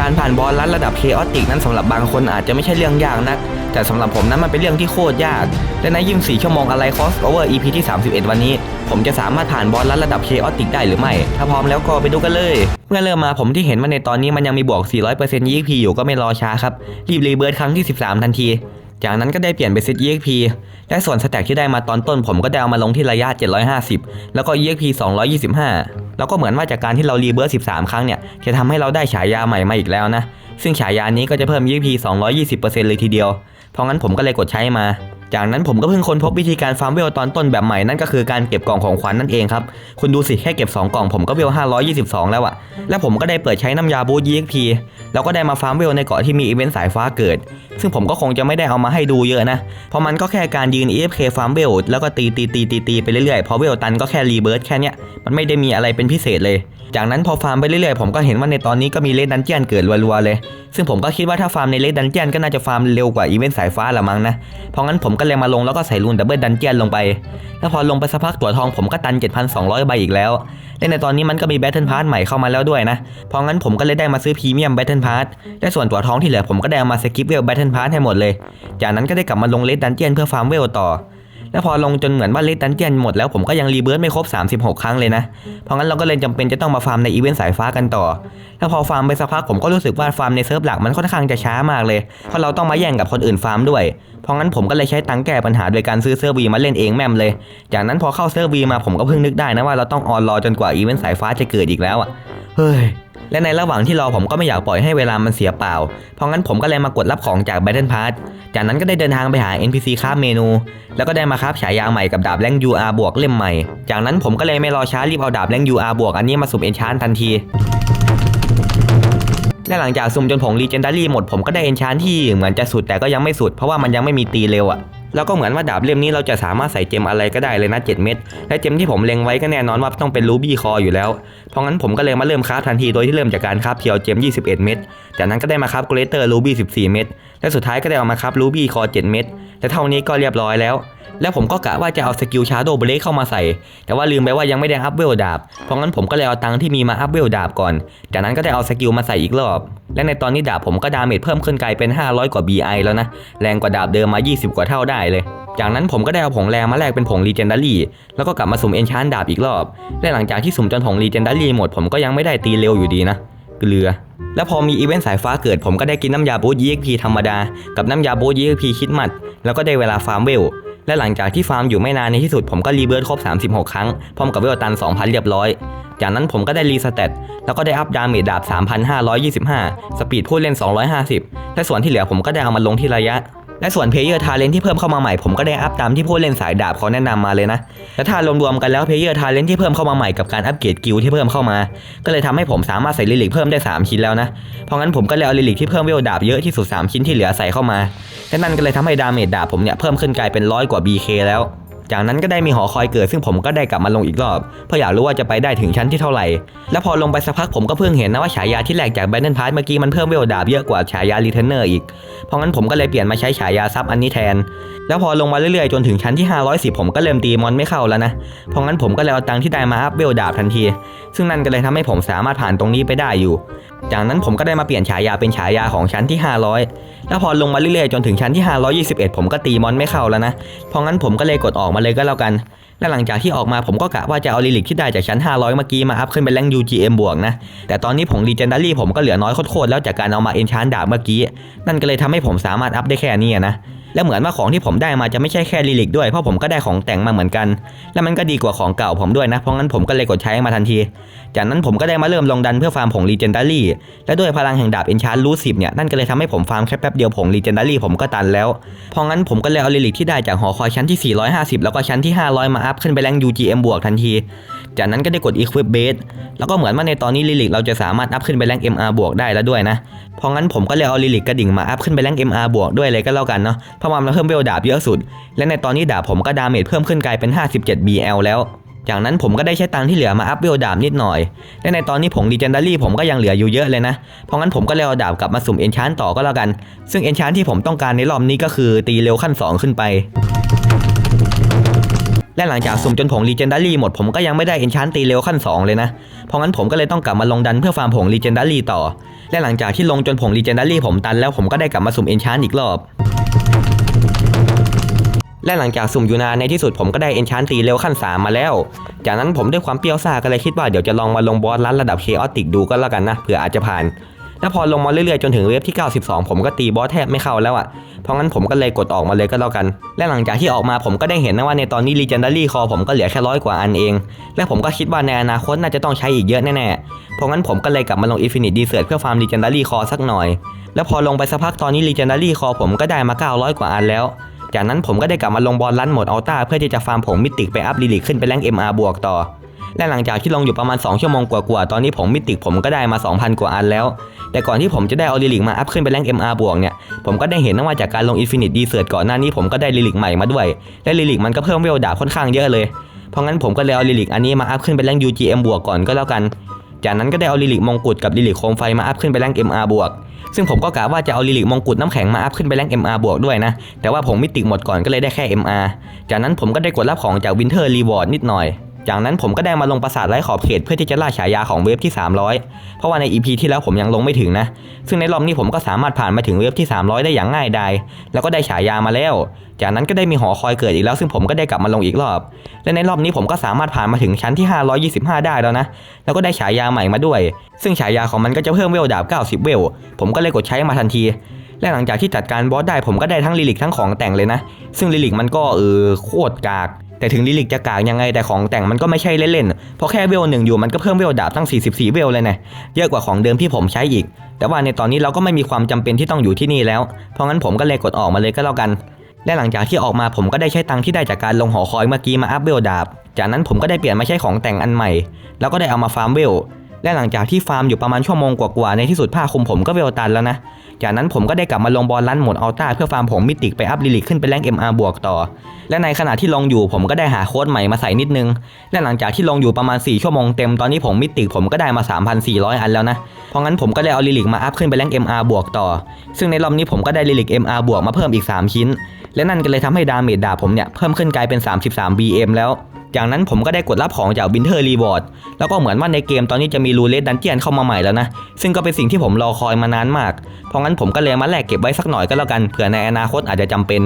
การผ่านบอลลัดระดับเคออติกนั้นสำหรับบางคนอาจจะไม่ใช่เรื่องยากนัก แต่สำหรับผมนั้นมันเป็นเรื่องที่โคตรยาก และในยิ่ง4ชั่วโมงอะไรคอสโอเวอร์ EP ที่ 31 วันนี้ ผมจะสามารถผ่านบอลลัดระดับเคออติกได้หรือไม่ ถ้าพร้อมแล้วก็ไปดูกันเลย เมื่อเริ่มมาผมที่เห็นว่าในตอนนี้มันยังมีบวก 400% EXP อยู่ก็ไม่รอช้าครับ รีบรีเบิร์ดครั้งที่ 13 ทันที จากนั้นก็ได้เปลี่ยนไปเซต EXP และส่วนสแต็กที่ได้มาตอนต้นผมก็ได้เอามาลงที่ระยะ 750 แล้วก็ EXP 225 แล้วก็เหมือนว่าจากการที่เรารีเบิร์ส13 ครั้งเนี่ยจะทำให้เราได้ฉายาใหม่มาอีกแล้วนะ ซึ่งฉายานี้ก็จะเพิ่ม EP 220%เลยทีเดียว เพราะงั้นผมก็เลยกดใช้มา จากนั้นผมก็เพิ่งค้นพบวิธีการฟาร์มเวลตอนต้นแบบใหม่นั่นก็คือการเก็บกล่องของขวัญนนั่นเองครับ คุณดูสิแค่เก็บ 2 กล่องผมก็เวล 522 แล้วอะแล้วผมก็ได้เปิดใช้น้ำยาบูท EXP แล้วก็ได้มาฟาร์มเวลในเกาะที่มีอีเวนต์สายฟ้าเกิด ซึ่งผมก็คงจะไม่ได้เอามาให้ดูเยอะนะ เพราะมันก็แค่การยืน EFK ฟาร์มเวลแล้วก็ตีตีตีตีตีไปเรื่อยๆพอเวลตันก็แค่รีเบิร์ดแค่เนี้ยมันไม่ได้มีอะไรเป็นพิเศษเลย จากนั้นพอฟาร์มไปเรื่อยๆผมก็เห็นว่าในตอนนี้ก็มีเลดดันเจียนเกิดรัวๆเลย ซึ่งผมก็คิดว่าถ้าฟาร์มในเลดดันเจียนก็น่าจะฟาร์มเร็วกว่าอีเวนต์สายฟ้าละมั้งนะเพราะงั้นผมก็เลยมาลงแล้วก็ใส่รูนดับเบิลดันเจียนลงไป แล้วพอลงไปสักพักตัวทองผมก็ตัน 7,200 ใบอีกแล้ว และในตอนนี้มันก็มีแบทเทิลพาร์ทใหม่เข้ามาแล้วด้วยนะ เพราะงั้นผมก็เลยได้มาซื้อพรีเมียมแบทเทิลพาร์ทและส่วนตัวทองที่เหลือผมก็ได้เอามาสกิปเวลแบทเทิลพาร์ทให้หมดเลย จากนั้นก็ได้กลับมาลงเลดดันเจียนเพื่อฟาร์มเวลต่อ แล้วพอลงจนเหมือนว่าเลดดันเจียนหมดแล้วผมก็ยังรีเบิร์ดไม่ครบ 36 ครั้งเลยนะ เพราะงั้นเราก็เลยจำเป็นจะต้องมาฟาร์มในอีเวนต์สายฟ้ากันต่อ แล้วพอฟาร์มไปสักพักผมก็รู้สึกว่าฟาร์มในเซิร์ฟหลักมันค่อนข้างจะช้ามากเลย เพราะเราต้องมาแย่งกับคนอื่นฟาร์มด้วย เพราะงั้นผมก็เลยใช้ตังแก้ปัญหาโดยการซื้อเซิร์ฟวีมาเล่นเองแม่มเลย จากนั้นพอเข้าเซิร์ฟวีมาผมก็เพิ่งนึกได้นะว่าเราต้องออนรอจนกว่าอีเวนต์สายฟ้าจะเกิดอีกแล้วอะเฮ้ย และในระหว่างที่รอผมก็ไม่อยากปล่อยให้เวลามันเสียเปล่า เพราะงั้นผมก็เลยมากดรับของจาก Battle Pass จากนั้นก็ได้เดินทางไปหา NPC คราเมนู แล้วก็ได้มาคราฟฉายาใหม่กับดาบแรง UR บวกเล่มใหม่ จากนั้นผมก็เลยไม่รอช้ารีบเอาดาบแรง UR บวกอันนี้มาสุ่มเอนชานทันทีและหลังจากสุ่มจนผง Legendary หมดผมก็ได้เอนชานที่เหมือนจะสุดแต่ก็ยังไม่สุดเพราะว่ามันยังไม่มีตีเร็วอะ แล้วก็เหมือนว่าดาบเล่มนี้เราจะสามารถใส่เจมอะไรก็ได้เลยนะ 7 เม็ด และเจมที่ผมเล็งไว้ก็แน่นอนว่าต้องเป็นรูบี้คออยู่แล้ว เพราะงั้นผมก็เลยมาเริ่มคราฟทันทีโดยที่เริ่มจากการคราฟเพียวเจม 21 เม็ด จากนั้นก็ได้มาคราฟเกรเตอร์รูบี้ 14 เม็ด และสุดท้ายก็ได้เอามาคราฟรูบี้คอ 7 เม็ด และเท่านี้ก็เรียบร้อยแล้ว แล้วผมก็กะว่าจะเอาสกิลชาร์โดเบรกเข้ามาใส่ แต่ว่าลืมไปว่ายังไม่ได้อัพเวลดาบ เพราะงั้นผมก็เลยเอาตังค์ที่มีมาอัพเวลดาบก่อน จากนั้นก็ได้เอาสกิลมาใส่อีกรอบ และในตอนนี้ดาบผมก็ดาเมจเพิ่มขึ้นกลายเป็น 500 กว่า BI แล้วนะ แรงกว่าดาบเดิมมา 20 กว่าเท่าได้เลย จากนั้นผมก็ได้เอาผงแรงมาแลกเป็นผง Legendary แล้วก็กลับมาสุ่มเอนชานดาบอีกรอบ และหลังจากที่สุ่มจนผง Legendary หมดผมก็ยังไม่ได้ตีเร็วอยู่ดีนะเกลือแล้วพอมีอีเวนต์สายฟ้าเกิดผมก็ได้กินน้ำยาบูท EXP ธรรมดา กับน้ำยาบูท EXP คิดมัด แล้วก็ได้เวลาฟาร์มเวล และหลังจากที่ฟาร์มอยู่ไม่นานในที่สุดผมก็รีเบิร์ตครบ 36 ครั้ง พร้อมกับเวลตัน 2,000 เรียบร้อย จากนั้นผมก็ได้รีสเตตแล้วก็ได้อัพดาเมจดาบ 3,525 สปีดผู้เล่น 250 และส่วนที่เหลือผมก็ได้เอามาลงที่ระยะ และส่วนเพลเยอร์ทาเลนที่เพิ่มเข้ามาใหม่ผมก็ได้อัพตามที่ผู้เล่นสายดาบเขาแนะนำมาเลยนะและถ้ารวมๆกันแล้วเพลเยอร์ทาเลนที่เพิ่มเข้ามาใหม่กับการอัปเกรดกิลที่เพิ่มเข้ามา ก็เลยทำให้ผมสามารถใส่ลิลิกเพิ่มได้ 3 ชิ้นแล้วนะ เพราะงั้นผมก็เลยเอาลิลิกที่เพิ่มเวลดาบเยอะที่สุด3ชิ้นที่เหลือใส่เข้ามาและนั่นก็เลยทำให้ดาเมจดาบผมเนี่ยเพิ่มขึ้นกลายเป็นร้อยกว่า BK แล้ว จากนั้นก็ได้มีหอคอยเกิดซึ่งผมก็ได้กลับมาลงอีกรอบ เพื่ออยากรู้ว่าจะไปได้ถึงชั้นที่เท่าไหร่ แล้วพอลงไปสักพักผมก็เพิ่งเห็นนะว่าฉายาที่แหลกจากแบนเดนพาร์เมื่อกี้มันเพิ่มเวลดาบเยอะกว่าฉายารีเทนเนอร์อีก เพราะงั้นผมก็เลยเปลี่ยนมาใช้ฉายาซับอันนี้แทน แล้วพอลงมาเรื่อยๆจนถึงชั้นที่ 510 ผมก็เริ่มตีมอนไม่เข้าแล้วนะ เพราะงั้นผมก็เลยเอาตังค์ที่ได้มาอัพเวลดาบทันที ซึ่งนั่นก็เลยทำให้ผมสามารถผ่านตรงนี้ไปได้อยู่ จากนั้นผมก็ได้มาเปลี่ยนฉายาเป็นฉายาของชั้นที่ 500 แล้วพอลงมาเรื่อยๆจนถึงชั้นที่ 521 ผมก็ตีมอนไม่เข้าแล้วนะ เพราะงั้นผมก็เลยกดออกมาเลยก็แล้วกัน และหลังจากที่ออกมาผมก็กะว่าจะเอาลิลิกที่ได้จากชั้น 500 เมื่อกี้มาอัพขึ้นเป็นแรง UGM บวกนะ แต่ตอนนี้ผง Legendary ผมก็เหลือน้อยโคตรๆแล้วจากการเอามาเอนชานดาบเมื่อกี้ นั่นก็เลยทำให้ผมสามารถอัพได้แค่นี้นะ และเหมือนว่าของที่ผมได้มาจะไม่ใช่แค่ลิลิกด้วยเพราะผมก็ได้ของแต่งมาเหมือนกัน และมันก็ดีกว่าของเก่าผมด้วยนะ เพราะงั้นผมก็เลยกดใช้มาทันที จากนั้นผมก็ได้มาเริ่มลงดันเพื่อฟาร์มผง Legendary และด้วยพลังแห่งดาบเอนชานรูสิบเนี่ยนั่นก็เลยทำให้ผมฟาร์มแค่แป๊บเดียวผง Legendary ผมก็ตันแล้ว เพราะงั้นผมก็เลยเอาลิลิกที่ได้จากหอคอยชั้นที่ 450 แล้วก็ชั้นที่ 500 มาอัพขึ้นไปแรง UGM บวกทันที จากนั้นก็ได้กด Equip Base แล้วก็เหมือนว่าในตอนนี้ลิลิกเราจะสามารถอัพขึ้นไปแรง MR บวกได้แล้วด้วยนะเพราะงั้นผมก็เลยเอาลิลิกกระดิ่งมาอัพขึ้นไปแรง MR บวกด้วยเลยก็แล้วกันเนาะเพราะมันเพิ่มเวลดาบเยอะสุด และในตอนนี้ดาบผมก็ดาเมจเพิ่มขึ้นกลายเป็น 57 BL แล้ว จากนั้นผมก็ได้ใช้ตังที่เหลือมาอัพเวลดาบนิดหน่อย และในตอนนี้ผง Legendary ผมก็ยังเหลืออยู่เยอะเลยนะ เพราะงั้นผมก็เลยเอาดาบกลับมาสุ่มเอนชานต่อก็แล้วกัน ซึ่งเอนชานที่ผมต้องการในรอบนี้ก็คือตีเร็วขั้น 2 ขึ้นไปและหลังจากสุ่มจนผง Legendary หมดผมก็ยังไม่ได้ Enchant ตีเร็วขั้น 2 เลยนะ เพราะงั้นผมก็เลยต้องกลับมาลงดันเพื่อฟาร์มผง Legendary ต่อ และหลังจากที่ลงจนผง Legendary ผมตันแล้วผมก็ได้กลับมาสุ่ม Enchant อีกรอบ และหลังจากสุ่มอยู่นานในที่สุดผมก็ได้ Enchant ตีเร็วขั้น 3 มาแล้ว จากนั้นผมด้วยความเปรี้ยวซ่าก็เลยคิดว่าเดี๋ยวจะลองมาลงบอสรันระดับ Chaotic ดูก็แล้วกันนะเผื่ออาจจะผ่านแล้วพอลงมาเรื่อยๆจนถึงเวฟที่ 92 ผมก็ตีบอสแทบไม่เข้าแล้วอะ่ะ เพราะงั้นผมก็เลยกดออกมาเลยก็แล้วกัน และหลังจากที่ออกมาผมก็ได้เห็นนะว่าในตอนนี้ Legendary Core ผมก็เหลือแค่ร้อยกว่าอันเอง และผมก็คิดว่าในอนาคตน่าจะต้องใช้อีกเยอะแน่ๆ เพราะงั้นผมก็เลยกลับมาลง Infinite Desert เพื่อฟาร์ม Legendary Core สักหน่อย แล้วพอลงไปสักพักตอนนี้ Legendary Core ผมก็ได้มา 900 กว่าอันแล้ว จากนั้นผมก็ได้กลับมาลงบอลลันหมดอัลต้าเพื่อที่จะฟาร์มผงมิติกไปอัพลิลิกขึ้นไปแรง MR บวกต่อ และหลังจากที่ลงอยู่ประมาณ 2 ชั่วโมงกว่าๆ ตอนนี้ผมมิติกผมก็ได้มา 2,000 กว่าอันแล้ว แต่ก่อนที่ผมจะได้เอาลิลิกมาอัพขึ้นไปแรง MR บวกเนี่ย ผมก็ได้เห็นนะว่าจากการลง Infinite Desert ก่อนหน้านี้ผมก็ได้ลิลิกใหม่มาด้วย และลิลิกมันก็เพิ่มเวลดาบค่อนข้างเยอะเลย เพราะงั้นผมก็เลยเอาลิลิกอันนี้มาอัพขึ้นไปแรง UGM บวกก่อนก็แล้วกัน จากนั้นก็ได้เอาลิลิกมงกุฎกับลิลิกโคมไฟมาอัพขึ้นไปแรง MR บวกซึ่งผมก็กะว่าจะเอาลิลิกมงกุฎน้ำแข็งมาอัพขึ้นไปแรง MR บวกด้วยนะ แต่ว่าผมมิติกหมดก่อนก็เลยได้แค่ MR จากนั้นผมก็ได้กดรับของจากวินเทอร์รีวอร์ดนิดหน่อย จากนั้นผมก็ได้มาลงปราสาทไร้ขอบเขตเพื่อที่จะล่าฉายาของเวฟที่ 300 เพราะว่าใน EP ที่แล้วผมยังลงไม่ถึงนะ ซึ่งในรอบนี้ผมก็สามารถผ่านมาถึงเวฟที่ 300 ได้อย่างง่ายดายแล้วก็ได้ฉายามาแล้ว จากนั้นก็ได้มีหอคอยเกิดอีกแล้ว ซึ่งผมก็ได้กลับมาลงอีกรอบ และในรอบนี้ผมก็สามารถผ่านมาถึงชั้นที่ 525 ได้แล้วนะ แล้วก็ได้ฉายาใหม่มาด้วย ซึ่งฉายาของมันก็จะเพิ่มเวลดาบ 90 เวล ผมก็เลยกดใช้มาทันทีและหลังจากที่จัดการบอสได้ผมก็ได้ทั้งลิลิกทั้งของแต่งเลยนะ ซึ่งลิลิกมันก็เออโคตรกาก แต่ถึงลิลิกจะกากยังไงแต่ของแต่งมันก็ไม่ใช่เล่นๆ เพราะแค่เวลหนึ่งอยู่มันก็เพิ่มเวลดาบตั้ง 44 เวลเลยนะ เยอะกว่าของเดิมที่ผมใช้อีก แต่ว่าในตอนนี้เราก็ไม่มีความจำเป็นที่ต้องอยู่ที่นี่แล้ว เพราะงั้นผมก็เลยกดออกมาเลยก็แล้วกัน และหลังจากที่ออกมาผมก็ได้ใช้ตังค์ที่ได้จากการลงหอคอยเมื่อกี้มาอัพเวลดาบ จากนั้นผมก็ได้เปลี่ยนมาใช้ของแต่งอันใหม่ แล้วก็ได้เอามาฟาร์มเวล และหลังจากที่ฟาร์มอยู่ประมาณชั่วโมงกว่าๆในที่สุดผ้าคลุมผมก็เวลตันแล้วนะ จากนั้นผมก็ได้กลับมาลงบอลลันหมดอัลต้าเพื่อฟาร์มผมมิติกไปอัพลิลิกขึ้นไปแรง MR บวกต่อ และในขณะที่ลงอยู่ผมก็ได้หาโค้ดใหม่มาใส่นิดนึง และหลังจากที่ลงอยู่ประมาณ 4 ชั่วโมงเต็มตอนนี้ผมมิติกผมก็ได้มา 3,400 อันแล้วนะ เพราะงั้นผมก็ได้เอาลิลิกมาอัพขึ้นไปแรง MR บวกต่อ ซึ่งในรอบนี้ผมก็ได้ลิลิก MR บวกมาเพิ่มอีก 3 ชิ้น และนั่นก็เลยทำให้ดาเมจดาบผมเนี่ยเพิ่มขึ้นกลายเป็น 33 BM แล้ว จากนั้นผมก็ได้กดรับของจากวินเทอร์รีวอร์ดแล้วก็เหมือนว่าในเกมตอนนี้จะมีรูเลตดันเจียนเข้ามาใหม่แล้วนะ ซึ่งก็เป็นสิ่งที่ผมรอคอยมานานมาก เพราะงั้นผมก็เลยมาแลกเก็บไว้สักหน่อยก็แล้วกันเผื่อในอนาคตอาจจะจำเป็น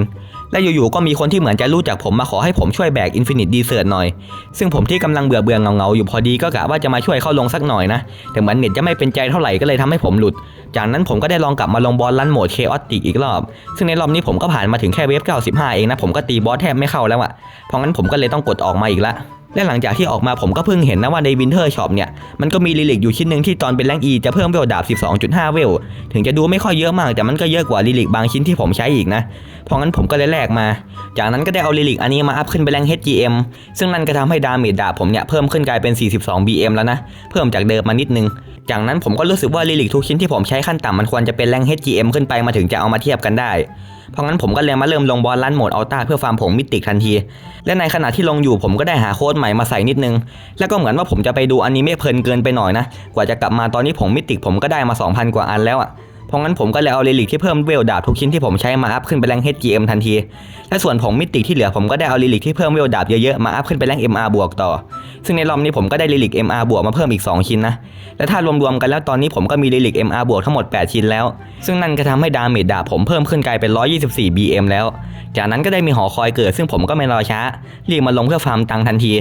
และอยู่ๆก็มีคนที่เหมือนจะรู้จักผมมาขอให้ผมช่วยแบกอินฟินิตดีเซิร์ตหน่อย ซึ่งผมที่กำลังเบื่อเบื่อเงาเงาอยู่พอดีก็กะว่าจะมาช่วยเข้าลงสักหน่อยนะ แต่เหมือนเน็ตจะไม่เป็นใจเท่าไหร่ก็เลยทำให้ผมหลุด จากนั้นผมก็ได้ลองกลับมาลงบอลลันโหมดเคออติกอีกรอบ ซึ่งในรอบนี้ผมก็ผ่านมาถึงแค่เวฟ95 เองนะผมก็ตีบอสแทบไม่เข้าแล้วอะเพราะงั้นผมก็เลยต้องกดออกมาอีกละ และหลังจากที่ออกมาผมก็เพิ่งเห็นนะว่าในวินเทอร์ช็อปเนี่ย มันก็มีลิลิกอยู่ชิ้นหนึ่งที่ตอนเป็นแรงอีจะเพิ่มเวลดาบ 12.5 เวล ถึงจะดูไม่ค่อยเยอะมาก แต่มันก็เยอะกว่าลิลิกบางชิ้นที่ผมใช้อีกนะ เพราะงั้นผมก็เลยแลกมา จากนั้นก็ได้เอาลิลิกอันนี้มาอัพขึ้นไปแรง HGM ซึ่งนั่นก็ทำให้ดาเมจดาบผมเนี่ยเพิ่มขึ้นกลายเป็น 42 BM แล้วนะ เพิ่มจากเดิมมานิดนึง จากนั้นผมก็รู้สึกว่าลิลิกทุกชิ้นที่ผมใช้ขั้นต่ำมันควรจะเป็นแรง HGM ขึ้นไปมาถึงจะเอามาเทียบกันได้ เพราะงั้นผมก็เลยมาเริ่มลงบอลลันโหมดอัลต้าเพื่อฟาร์มผงมิติกทันที และในขณะที่ลงอยู่ผมก็ได้หาโค้ดใหม่มาใส่นิดนึง แล้วก็เหมือนว่าผมจะไปดูอนิเมะเพลินเกินไปหน่อยนะ กว่าจะกลับมาตอนนี้ผงมิติกผมก็ได้มา 2,000 กว่าอันแล้วอะเพราะงั้นผมก็เลยเอาเรลิกที่เพิ่มเวลดาบทุกชิ้นที่ผมใช้มาอัพขึ้นไปแรง HGM ทันที และส่วนผงมิติที่เหลือผมก็ได้เอาเรลิกที่เพิ่มเวลดาบเยอะๆมาอัพขึ้นไปแรง MR บวกต่อ ซึ่งในรอบนี้ผมก็ได้เรลิก MR บวกมาเพิ่มอีก 2 ชิ้นนะ และถ้ารวมๆกันแล้วตอนนี้ผมก็มีเรลิก MR บวกทั้งหมด 8 ชิ้นแล้ว ซึ่งนั่นก็ทำให้ดาเมจดาบผมเพิ่มขึ้นกลายเป็น 124 BM แล้ว จากนั้นก็ได้มีหอคอยเกิด ซึ่งผมก็ไม่รอช้า รีบมาลงเพื่อฟาร์มตังทันที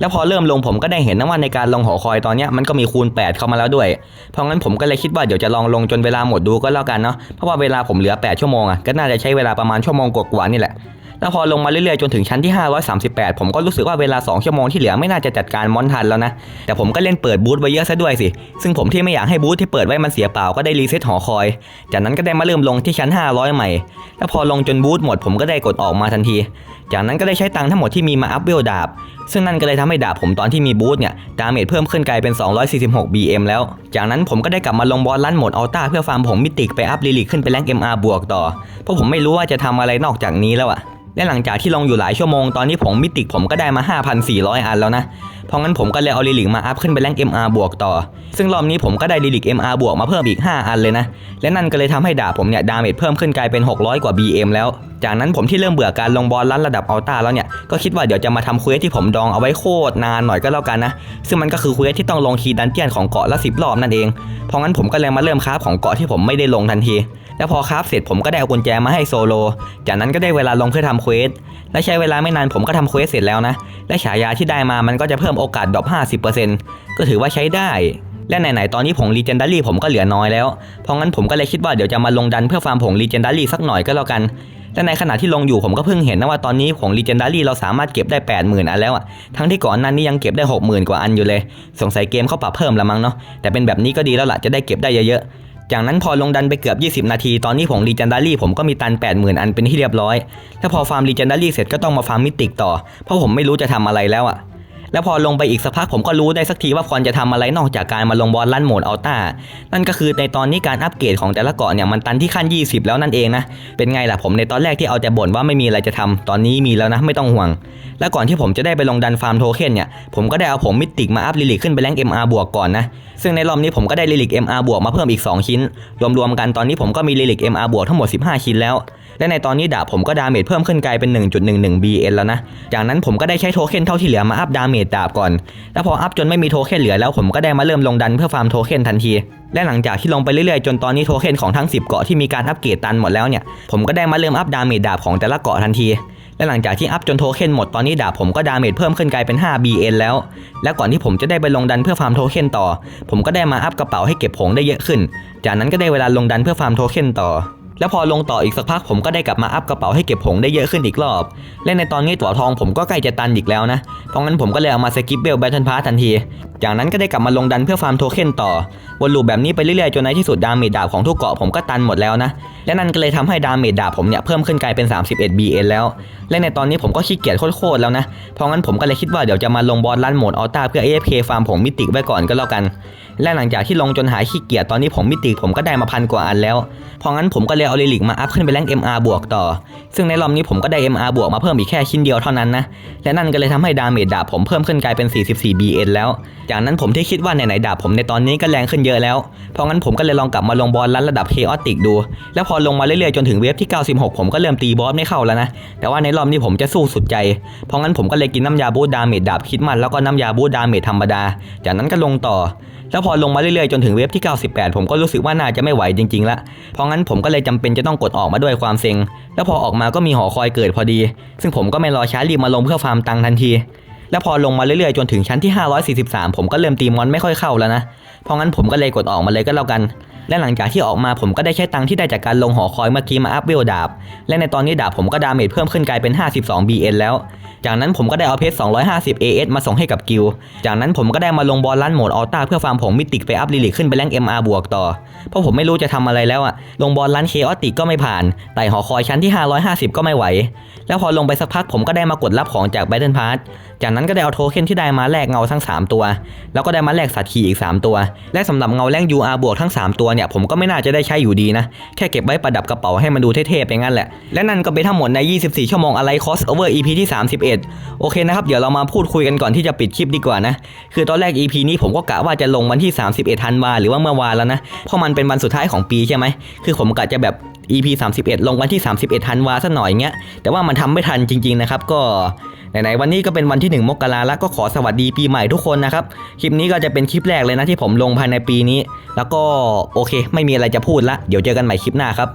แล้วพอเริ่มลงผมก็ได้เห็นนะว่าในการลงหอคอยตอนนี้มันก็มีคูณ 8 เข้ามาแล้วด้วย เพราะงั้นผมก็เลยคิดว่าเดี๋ยวจะลองลงจนเวลาหมดดูก็แล้วกันเนาะ เพราะว่าเวลาผมเหลือ 8 ชั่วโมงอะก็น่าจะใช้เวลาประมาณชั่วโมงกว่าๆนี่แหละ แล้วพอลงมาเรื่อยๆจนถึงชั้นที่ 538 ผมก็รู้สึกว่าเวลา 2 ชั่วโมงที่เหลือไม่น่าจะจัดการมอนทันแล้วนะ แต่ผมก็เล่นเปิดบูธไว้เยอะซะด้วยสิ ซึ่งผมที่ไม่อยากให้บูธที่เปิดไว้มันเสียเปล่าก็ได้รีเซ็ตหอคอย จากนั้นก็ได้มาเริ่มลงที่ชั้น 500 ใหม่ แล้วพอลงจนบูธหมดผมก็ได้กดออกมาทันที จากนั้นก็ได้ใช้ตังค์ทั้งหมดที่มีมาอัพเวลดาบ ซึ่งนั่นก็เลยทำให้ดาบผมตอนที่มีบูธเนี่ยดาเมจเพิ่มขึ้นกลายเป็น 246 BM แล้ว จากนั้นผมก็ได้กลับมาลงบอลลันโหมดอัลต้าเพื่อฟาร์มผมมิติกไปอัพลิลิกขึ้นไปแรง MR บวกต่อ เพราะผมไม่รู้ว่าจะทำอะไรนอกจากนี้แล้วอะ และหลังจากที่ลงอยู่หลายชั่วโมงตอนนี้ผมมิติกผมก็ได้มา 5,400 อันแล้วนะเพราะงั้นผมก็เลยเอาลิลิกมาอัพขึ้นไปแรง MR บวกต่อ ซึ่งรอบนี้ผมก็ได้ลิลิก MR บวกมาเพิ่มอีก 5 อันเลยนะ และนั่นก็เลยทำให้ดาบผมเนี่ยดาเมจเพิ่มขึ้นกลายเป็น 600 กว่า BM แล้ว จากนั้นผมที่เริ่มเบื่อการลงบอลลันระดับอัลต้าแล้วเนี่ย ก็คิดว่าเดี๋ยวจะมาทำเควสที่ผมดองเอาไว้โคตรนานหน่อยก็แล้วกันนะ ซึ่งมันก็คือเควสที่ต้องลงคีดันเจียนของเกาะละสิบรอบนั่นเอง เพราะงั้นผมก็เลยมาเริ่มคราฟของเกาะที่ผมไม่ได้ลงทันทีแล้วพอคราฟเสร็จผมก็ได้เอากุญแจมาให้โซโล จากนั้นก็ได้เวลาลงเพื่อทำเควส และใช้เวลาไม่นานผมก็ทำเควสเสร็จแล้วนะ และฉายาที่ได้มามันก็จะเพิ่มโอโอกาสดรอป50%ก็ถือว่าใช้ได้ และไหนๆตอนนี้ผง Legendary ผมก็เหลือน้อยแล้ว เพราะงั้นผมก็เลยคิดว่าเดี๋ยวจะมาลงดันเพื่อฟาร์มผง Legendary สักหน่อยก็แล้วกัน และในขณะที่ลงอยู่ผมก็เพิ่งเห็นนะว่าตอนนี้ผง Legendary เราสามารถเก็บได้ 80,000 อันแล้วอะทั้งที่ก่อนนั้นนี่ยังเก็บได้ 60,000 กว่าอันอยู่เลย สงสัยเกมเขาปรับเพิ่มละมั้งเนาะ แต่เป็นแบบนี้ก็ดีแล้วล่ะจะได้เก็บได้เยอะๆจากนั้นพอลงดันไปเกือบ 20 นาที ตอนนี้ผง Legendary ผมก็มีตัน 80,000 อันเป็นที่เรียบร้อย ถ้าพอฟาร์ม Legendary เสร็จก็ต้องมาฟาร์มมิติกต่อ เพราะผมไม่รู้จะทำอะไรแล้วอะ แล้วพอลงไปอีกสักพักผมก็รู้ได้สักทีว่าควรจะทำอะไรนอกจากการมาลงบอลลั่นโหมดอัลต้านั่นก็คือในตอนนี้การอัปเกรดของแต่ละเกาะเนี่ยมันตันที่ขั้น 20 แล้วนั่นเองนะ เป็นไงล่ะผมในตอนแรกที่เอาแต่บ่นว่าไม่มีอะไรจะทำตอนนี้มีแล้วนะไม่ต้องห่วง แล้วก่อนที่ผมจะได้ไปลงดันฟาร์มโทเค็นเนี่ยผมก็ได้เอาผมมิติกมาอัพลิลิกขึ้นไปแรง MR บวกก่อนนะซึ่งในรอบนี้ผมก็ได้ลิลิก MR บวกมาเพิ่มอีก 2 ชิ้น รวมๆกันตอนนี้ผมก็มีลิลิก MR บวกทั้งหมด 15 ชิ้นแล้ว และในตอนนี้ดาบผมก็ดาเมจเพิ่มขึ้นกลายเป็น 1.11 BN แล้วนะ จากนั้นผมก็ได้ใช้โทเค็นเท่าที่เหลือมาอัพดาเมจดาบก่อน แล้วพออัพจนไม่มีโทเค็นเหลือแล้วผมก็ได้มาเริ่มลงดันเพื่อฟาร์มโทเค็นทันที และหลังจากที่ลงไปเรื่อยๆจนตอนนี้โทเค็นของทั้ง 10 เกาะที่มีการอัปเกรดตันหมดแล้วเนี่ยผมก็ได้มาเริ่มอัพดาเมจดาบของแต่ละเกาะทันทีและหลังจากที่อัพจนโทเค็นหมดตอนนี้ดาบผมก็ดาเมจเพิ่มขึ้นกลายเป็น 5 BN แล้ว และก่อนที่ผมจะได้ไปลงดันเพื่อฟาร์มโทเค็นต่อ ผมก็ได้มาอัพกระเป๋าให้เก็บผงได้เยอะขึ้น จากนั้นก็ได้เวลาลงดันเพื่อฟาร์มโทเค็นต่อ แล้วพอลงต่ออีกสักพักผมก็ได้กลับมาอัพกระเป๋าให้เก็บผงได้เยอะขึ้นอีกรอบ และในตอนนี้ตั๋วทองผมก็ใกล้จะตันอีกแล้วนะ เพราะงั้นผมก็เลยเอามาสกิปเบลแบทเทิลพาทันที จากนั้นก็ได้กลับมาลงดันเพื่อฟาร์มโทเค็นต่อ วนลูปแบบนี้ไปเรื่อยๆจนในที่สุดดาเมจดาบของทุกเกาะผมก็ตันหมดแล้วนะ และนั่นก็เลยทำให้ดาเมจดาบผมเนี่ยเพิ่มขึ้นกลายเป็น 31 BN แล้ว และในตอนนี้ผมก็ขี้เกียจโคตรๆแล้วนะ เพราะงั้นผมก็เลยคิดว่าเดี๋ยวจะมาลงบอลลันโหมดอัลต้าเพื่อ AFK ฟาร์มผงมิติไว้ก่อนก็แล้วกัน และหลังจากที่ลงจนหายขี้เกียจตอนนี้ผมมิติผมก็ได้มาพันกว่าอันแล้ว เพราะงั้นผมก็เลยเอาลิลิกมาอัพขึ้นไปแรง MR บวกต่อ ซึ่งในรอบนี้ผมก็ได้ MR บวกมาเพิ่มอีกแค่ชิ้นเดียวเท่านั้นนะ และนั่นก็เลยทำให้ดาเมจดาบผมเพิ่มขึ้นกลายเป็น 44 BN แล้ว จากนั้นผมที่คิดว่าไหนๆดาบผมในตอนนี้ก็แรงขึ้นเยอะแล้ว เพราะงั้นผมก็เลยลองกลับมาลงบอลลันระดับเคออติกดู แล้วพอลงมาเรื่อยๆจนถึงเวฟที่ 96 ผมก็เริ่มตีบอสไม่เข้าแล้วนะ แต่ว่าในรอบนี้ผมจะสู้สุดใจ เพราะงั้นผมก็เลยกินน้ำยาบูสต์ดาเมจดาบคิดมันแล้วก็น้ำยาบูสต์ดาเมจธรรมดา จากนั้นก็ลงต่อ แล้วพอลงมาเรื่อยๆจนถึงเวฟที่ 98 ผมก็รู้สึกว่าน่าจะไม่ไหวจริงๆละ เพราะงั้นผมก็เลยจำเป็นจะต้องกดออกมาด้วยความเซ็ง แล้วพอออกมาก็มีหอคอยเกิดพอดี ซึ่งผมก็ไม่รอช้ารีบมาลงเพื่อฟาร์มตังทันที แล้วพอลงมาเรื่อยๆจนถึงชั้นที่ 543 ผมก็เริ่มตีมอนไม่ค่อยเข้าแล้วนะ เพราะงั้นผมก็เลยกดออกมาเลยก็แล้วกัน และหลังจากที่ออกมาผมก็ได้ใช้ตังค์ที่ได้จากการลงหอคอยเมื่อกี้มาอัพเวลดาบ และในตอนนี้ดาบผมก็ดาเมจเพิ่มขึ้นกลายเป็น 52 BN แล้ว จากนั้นผมก็ได้เอาเพชร 250 AS มาส่งให้กับกิลจากนั้นผมก็ได้มาลงบอลลันโหมดอัลต้าเพื่อฟาร์มผงมิติกไปอัพลิลิขึ้นไปแรง MR บวกต่อ เพราะผมไม่รู้จะทำอะไรแล้วอะลงบอลลันเคออติกก็ไม่ผ่านไต่หอคอยชั้นที่ 550 ก็ไม่ไหว แล้วพอลงไปสักพักผมก็ได้มากดรับของจาก Battle Pass จากนั้นก็ได้เอาโทเค็นที่ได้มาแลกเงาทั้ง 3 ตัว แล้วก็ได้มาแลกสัตว์ขี่อีก 3 ตัว และสำหรับเงาแรง UR บวกทั้ง 3 ตัวเนี่ยผมก็ไม่น่าจะได้ใช้อยู่ดีนะ แค่เก็บไว้ประดับกระเป๋าให้มันดูเท่ๆไปงั้นแหละ และนั่นก็เป็นทั้งหมดใน 24 ชั่วโมงอะไรคอสโอเวอร์ EP ที่ 31 โอเคนะครับ เดี๋ยวเรามาพูดคุยกันก่อนที่จะปิดคลิปดีกว่านะ คือตอนแรก EP นี้ผมก็กะว่าจะลงวันที่ 31ธันวาหรือว่าเมื่อวานแล้วนะ เพราะมันเป็นวันสุดท้ายของปีใช่ไหมคือผมกะจะแบบ EP 31 ลงวันที่ 31ธันวาซะหน่อยเงี้ย แต่ว่ามันทำไม่ทันจริง ๆ นะครับ ก็ไหนๆวันนี้ก็เป็นวันที่ 1 มกราแล้วก็ขอสวัสดีปีใหม่ทุกคนนะครับ คลิปนี้ก็จะเป็นคลิปแรกเลยนะที่ผมลงภายในปีนี้ แล้วก็โอเค ไม่มีอะไรจะพูดละ เดี๋ยวเจอกันใหม่คลิปหน้าครับ